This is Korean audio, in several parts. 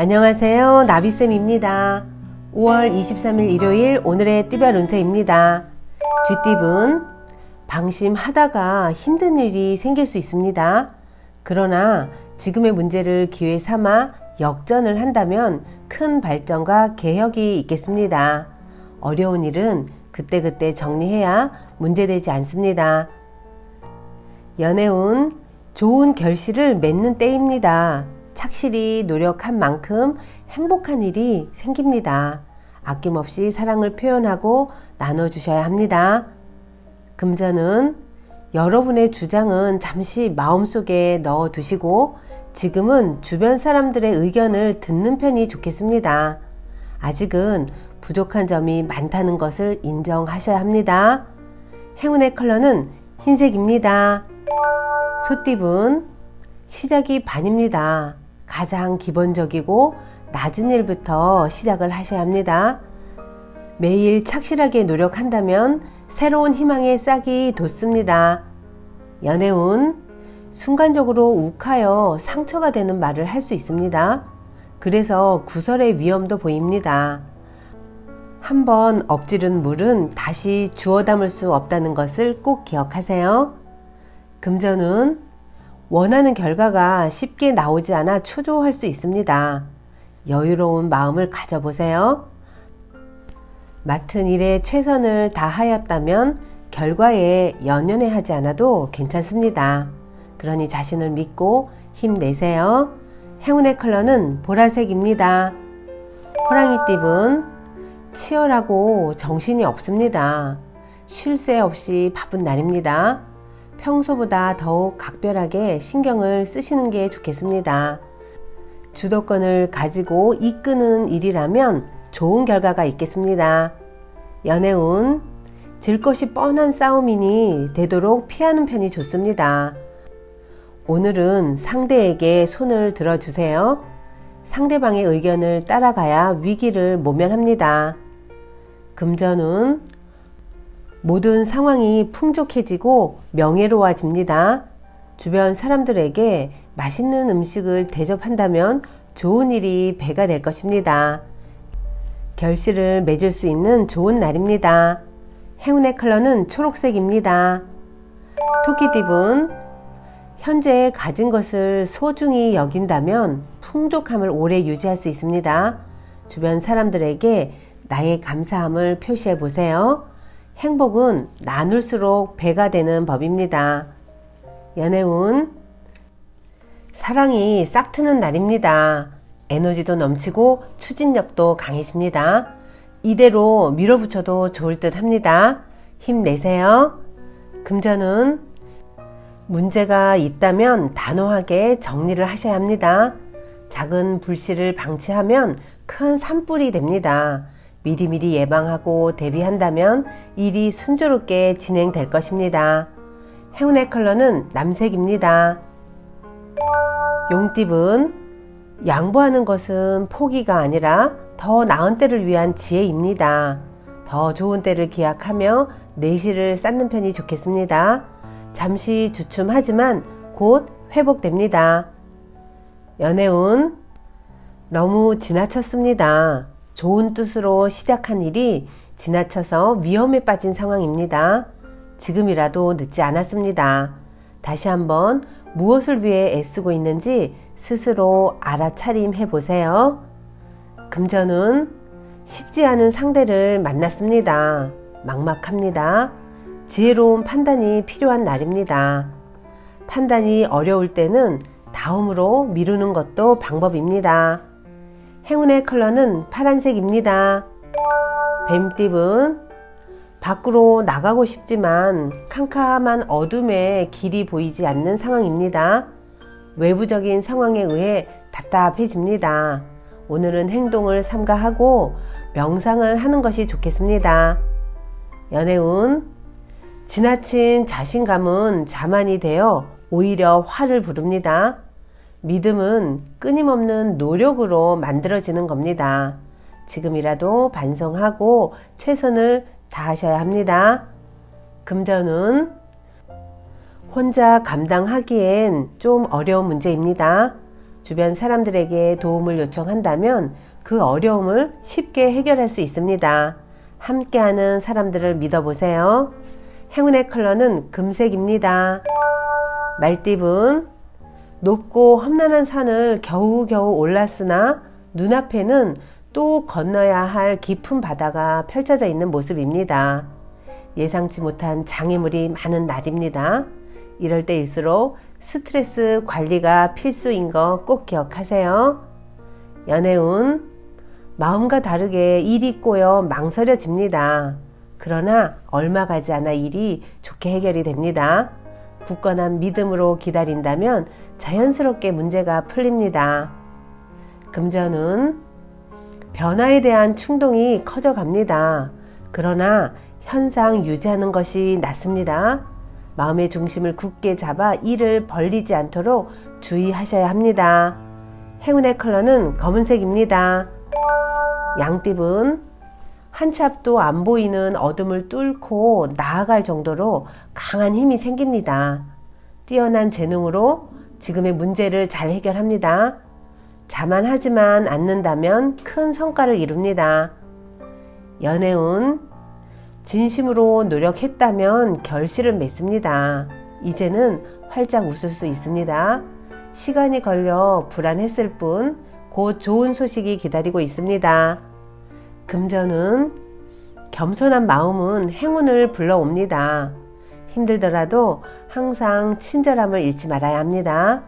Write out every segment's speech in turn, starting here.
안녕하세요. 나비쌤입니다. 5월 23일 일요일 오늘의 띠별 운세입니다. 쥐띠분, 방심하다가 힘든 일이 생길 수 있습니다. 그러나 지금의 문제를 기회 삼아 역전을 한다면 큰 발전과 개혁이 있겠습니다. 어려운 일은 그때그때 정리해야 문제되지 않습니다. 연애운 좋은 결실을 맺는 때입니다. 착실히 노력한 만큼 행복한 일이 생깁니다. 아낌없이 사랑을 표현하고 나눠주셔야 합니다. 금전은 여러분의 주장은 잠시 마음속에 넣어 두시고 지금은 주변 사람들의 의견을 듣는 편이 좋겠습니다. 아직은 부족한 점이 많다는 것을 인정하셔야 합니다. 행운의 컬러는 흰색입니다. 소띠분, 시작이 반입니다. 가장 기본적이고 낮은 일부터 시작을 하셔야 합니다. 매일 착실하게 노력한다면 새로운 희망의 싹이 돋습니다. 연애운, 순간적으로 욱하여 상처가 되는 말을 할 수 있습니다. 그래서 구설의 위험도 보입니다. 한번 엎지른 물은 다시 주워 담을 수 없다는 것을 꼭 기억하세요. 금전은 원하는 결과가 쉽게 나오지 않아 초조할 수 있습니다. 여유로운 마음을 가져보세요. 맡은 일에 최선을 다하였다면 결과에 연연해 하지 않아도 괜찮습니다. 그러니 자신을 믿고 힘내세요. 행운의 컬러는 보라색입니다. 호랑이띠분 치열하고 정신이 없습니다. 쉴 새 없이 바쁜 날입니다. 평소보다 더욱 각별하게 신경을 쓰시는 게 좋겠습니다. 주도권을 가지고 이끄는 일이라면 좋은 결과가 있겠습니다. 연애운, 질 것이 뻔한 싸움이니 되도록 피하는 편이 좋습니다. 오늘은 상대에게 손을 들어주세요. 상대방의 의견을 따라가야 위기를 모면합니다. 금전운, 모든 상황이 풍족해지고 명예로워집니다. 주변 사람들에게 맛있는 음식을 대접한다면 좋은 일이 배가 될 것입니다. 결실을 맺을 수 있는 좋은 날입니다. 행운의 컬러는 초록색입니다. 토끼띠분, 현재 가진 것을 소중히 여긴다면 풍족함을 오래 유지할 수 있습니다. 주변 사람들에게 나의 감사함을 표시해 보세요. 행복은 나눌수록 배가 되는 법입니다. 연애운 사랑이 싹 트는 날입니다. 에너지도 넘치고 추진력도 강해집니다. 이대로 밀어붙여도 좋을 듯 합니다. 힘내세요. 금전은 문제가 있다면 단호하게 정리를 하셔야 합니다. 작은 불씨를 방치하면 큰 산불이 됩니다. 미리미리 예방하고 대비한다면 일이 순조롭게 진행될 것입니다. 행운의 컬러는 남색입니다. 용띠분, 양보하는 것은 포기가 아니라 더 나은 때를 위한 지혜입니다. 더 좋은 때를 기약하며 내실을 쌓는 편이 좋겠습니다. 잠시 주춤하지만 곧 회복됩니다. 연애운, 너무 지나쳤습니다. 좋은 뜻으로 시작한 일이 지나쳐서 위험에 빠진 상황입니다. 지금이라도 늦지 않았습니다. 다시 한번 무엇을 위해 애쓰고 있는지 스스로 알아차림해 보세요. 금전은 쉽지 않은 상대를 만났습니다. 막막합니다. 지혜로운 판단이 필요한 날입니다. 판단이 어려울 때는 다음으로 미루는 것도 방법입니다. 행운의 컬러는 파란색입니다. 뱀띠은 밖으로 나가고 싶지만 캄캄한 어둠에 길이 보이지 않는 상황입니다. 외부적인 상황에 의해 답답해집니다. 오늘은 행동을 삼가하고 명상을 하는 것이 좋겠습니다. 연애운 지나친 자신감은 자만이 되어 오히려 화를 부릅니다. 믿음은 끊임없는 노력으로 만들어지는 겁니다. 지금이라도 반성하고 최선을 다하셔야 합니다. 금전은 혼자 감당하기엔 좀 어려운 문제입니다. 주변 사람들에게 도움을 요청한다면 그 어려움을 쉽게 해결할 수 있습니다. 함께하는 사람들을 믿어보세요. 행운의 컬러는 금색입니다. 말띠분 높고 험난한 산을 겨우겨우 올랐으나 눈앞에는 또 건너야 할 깊은 바다가 펼쳐져 있는 모습입니다. 예상치 못한 장애물이 많은 날입니다. 이럴 때일수록 스트레스 관리가 필수인 거 꼭 기억하세요. 연애운 마음과 다르게 일이 꼬여 망설여집니다. 그러나 얼마 가지 않아 일이 좋게 해결이 됩니다. 굳건한 믿음으로 기다린다면 자연스럽게 문제가 풀립니다. 금전은 변화에 대한 충동이 커져 갑니다. 그러나 현상 유지하는 것이 낫습니다. 마음의 중심을 굳게 잡아 일을 벌리지 않도록 주의하셔야 합니다. 행운의 컬러는 검은색입니다. 양띠분 한치 앞도 안 보이는 어둠을 뚫고 나아갈 정도로 강한 힘이 생깁니다. 뛰어난 재능으로 지금의 문제를 잘 해결합니다. 자만하지만 않는다면 큰 성과를 이룹니다. 연애운 진심으로 노력했다면 결실을 맺습니다. 이제는 활짝 웃을 수 있습니다. 시간이 걸려 불안했을 뿐 곧 좋은 소식이 기다리고 있습니다. 금전은 겸손한 마음은 행운을 불러옵니다. 힘들더라도 항상 친절함을 잃지 말아야 합니다.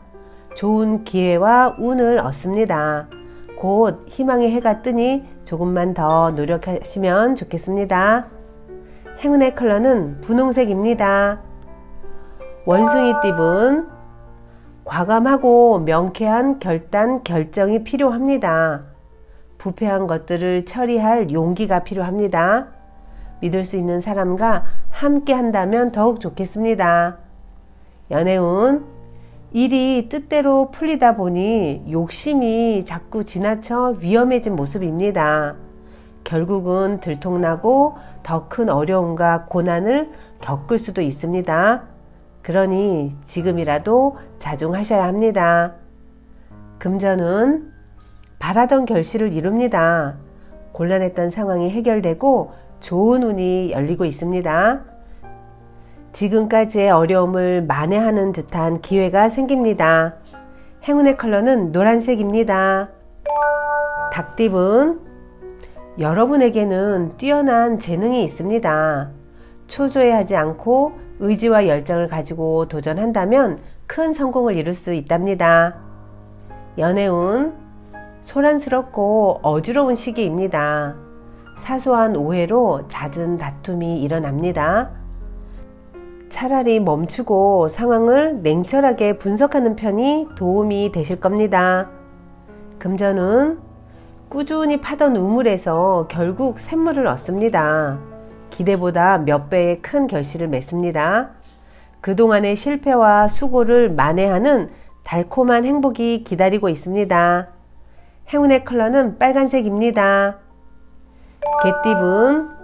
좋은 기회와 운을 얻습니다. 곧 희망의 해가 뜨니 조금만 더 노력하시면 좋겠습니다. 행운의 컬러는 분홍색입니다. 원숭이 띠분 과감하고 명쾌한 결단, 결정이 필요합니다. 부패한 것들을 처리할 용기가 필요합니다. 믿을 수 있는 사람과 함께 한다면 더욱 좋겠습니다. 연애운 일이 뜻대로 풀리다 보니 욕심이 자꾸 지나쳐 위험해진 모습입니다. 결국은 들통나고 더 큰 어려움과 고난을 겪을 수도 있습니다. 그러니 지금이라도 자중하셔야 합니다. 금전은 바라던 결실을 이룹니다. 곤란했던 상황이 해결되고 좋은 운이 열리고 있습니다. 지금까지의 어려움을 만회하는 듯한 기회가 생깁니다. 행운의 컬러는 노란색입니다. 닭띠분, 여러분에게는 뛰어난 재능이 있습니다. 초조해하지 않고 의지와 열정을 가지고 도전한다면 큰 성공을 이룰 수 있답니다. 연애운, 소란스럽고 어지러운 시기입니다. 사소한 오해로 잦은 다툼이 일어납니다. 차라리 멈추고 상황을 냉철하게 분석하는 편이 도움이 되실 겁니다. 금전은 꾸준히 파던 우물에서 결국 샘물을 얻습니다. 기대보다 몇 배의 큰 결실을 맺습니다. 그동안의 실패와 수고를 만회하는 달콤한 행복이 기다리고 있습니다. 행운의 컬러는 빨간색입니다. 개띠분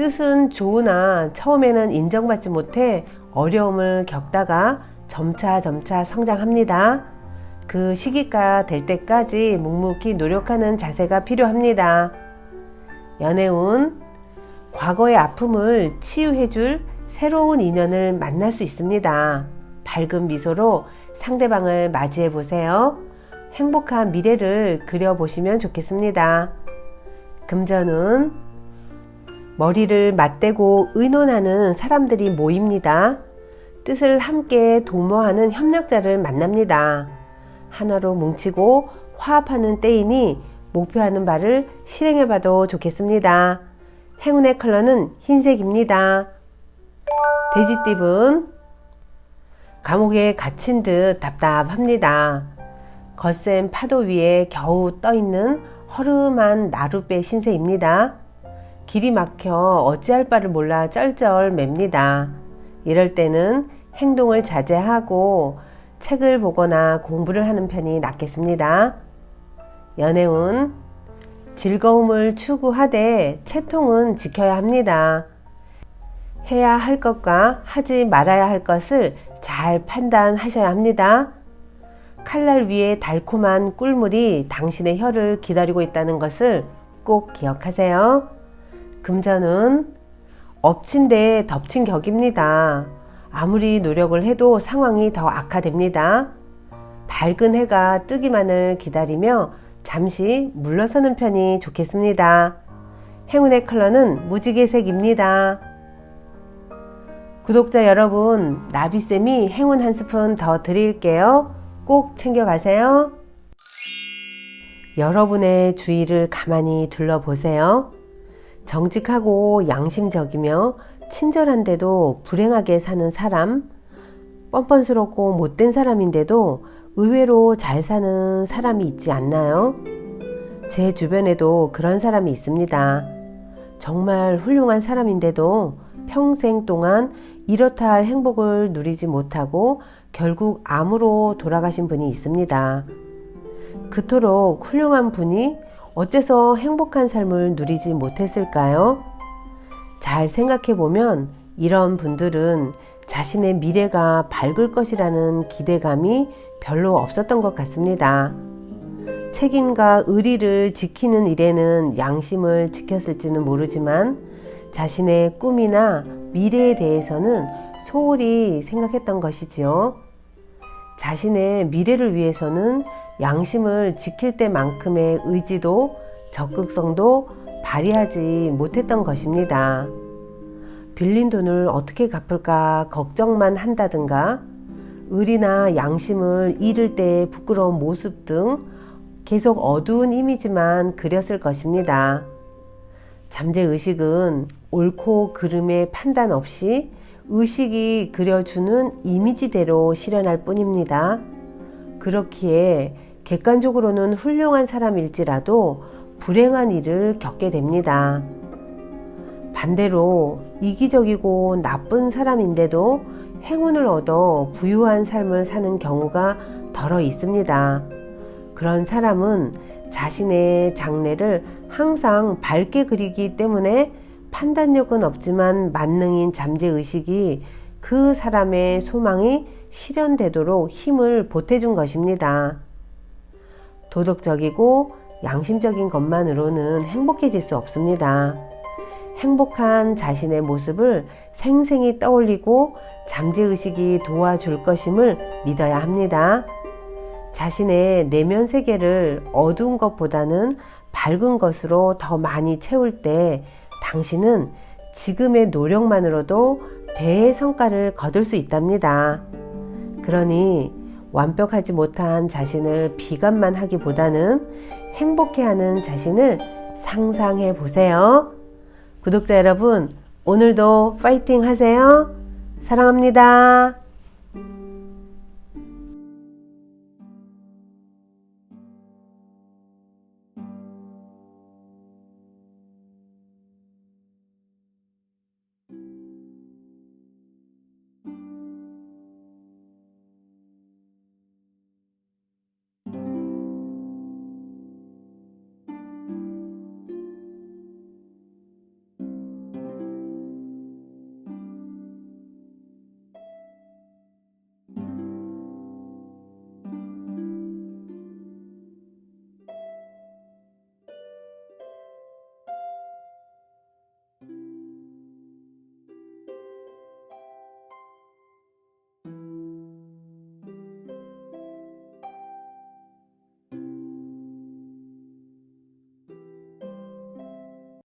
뜻은 좋으나 처음에는 인정받지 못해 어려움을 겪다가 점차 점차 성장합니다. 그 시기가 될 때까지 묵묵히 노력하는 자세가 필요합니다. 연애운 과거의 아픔을 치유해줄 새로운 인연을 만날 수 있습니다. 밝은 미소로 상대방을 맞이해 보세요. 행복한 미래를 그려보시면 좋겠습니다. 금전은 머리를 맞대고 의논하는 사람들이 모입니다. 뜻을 함께 도모하는 협력자를 만납니다. 하나로 뭉치고 화합하는 때이니 목표하는 바를 실행해 봐도 좋겠습니다. 행운의 컬러는 흰색입니다. 돼지띠분 감옥에 갇힌 듯 답답합니다. 거센 파도 위에 겨우 떠있는 허름한 나룻배 신세입니다. 길이 막혀 어찌할 바를 몰라 쩔쩔 맵니다. 이럴 때는 행동을 자제하고 책을 보거나 공부를 하는 편이 낫겠습니다. 연애운 즐거움을 추구하되 채통은 지켜야 합니다. 해야 할 것과 하지 말아야 할 것을 잘 판단하셔야 합니다. 칼날 위에 달콤한 꿀물이 당신의 혀를 기다리고 있다는 것을 꼭 기억하세요. 금전은 엎친 데 덮친 격입니다. 아무리 노력을 해도 상황이 더 악화됩니다. 밝은 해가 뜨기만을 기다리며 잠시 물러서는 편이 좋겠습니다. 행운의 컬러는 무지개색입니다. 구독자 여러분, 나비쌤이 행운 한 스푼 더 드릴게요. 꼭 챙겨가세요. 여러분의 주위를 가만히 둘러보세요. 정직하고 양심적이며 친절한데도 불행하게 사는 사람, 뻔뻔스럽고 못된 사람인데도 의외로 잘 사는 사람이 있지 않나요? 제 주변에도 그런 사람이 있습니다. 정말 훌륭한 사람인데도 평생 동안 이렇다 할 행복을 누리지 못하고 결국 암으로 돌아가신 분이 있습니다. 그토록 훌륭한 분이 어째서 행복한 삶을 누리지 못했을까요? 잘 생각해 보면 이런 분들은 자신의 미래가 밝을 것이라는 기대감이 별로 없었던 것 같습니다. 책임과 의리를 지키는 일에는 양심을 지켰을지는 모르지만 자신의 꿈이나 미래에 대해서는 소홀히 생각했던 것이지요. 자신의 미래를 위해서는 양심을 지킬 때만큼의 의지도 적극성도 발휘하지 못했던 것입니다. 빌린 돈을 어떻게 갚을까 걱정만 한다든가 의리나 양심을 잃을 때 부끄러운 모습 등 계속 어두운 이미지만 그렸을 것입니다. 잠재의식은 옳고 그름의 판단 없이 의식이 그려주는 이미지대로 실현할 뿐입니다. 그렇기에 객관적으로는 훌륭한 사람일지라도 불행한 일을 겪게 됩니다. 반대로 이기적이고 나쁜 사람인데도 행운을 얻어 부유한 삶을 사는 경우가 덜어 있습니다. 그런 사람은 자신의 장래를 항상 밝게 그리기 때문에 판단력은 없지만 만능인 잠재의식이 그 사람의 소망이 실현되도록 힘을 보태준 것입니다. 도덕적이고 양심적인 것만으로는 행복해질 수 없습니다. 행복한 자신의 모습을 생생히 떠올리고 잠재의식이 도와줄 것임을 믿어야 합니다. 자신의 내면 세계를 어두운 것보다는 밝은 것으로 더 많이 채울 때 당신은 지금의 노력만으로도 배의 성과를 거둘 수 있답니다. 그러니 완벽하지 못한 자신을 비관만 하기보다는 행복해하는 자신을 상상해 보세요. 구독자 여러분, 오늘도 파이팅 하세요. 사랑합니다.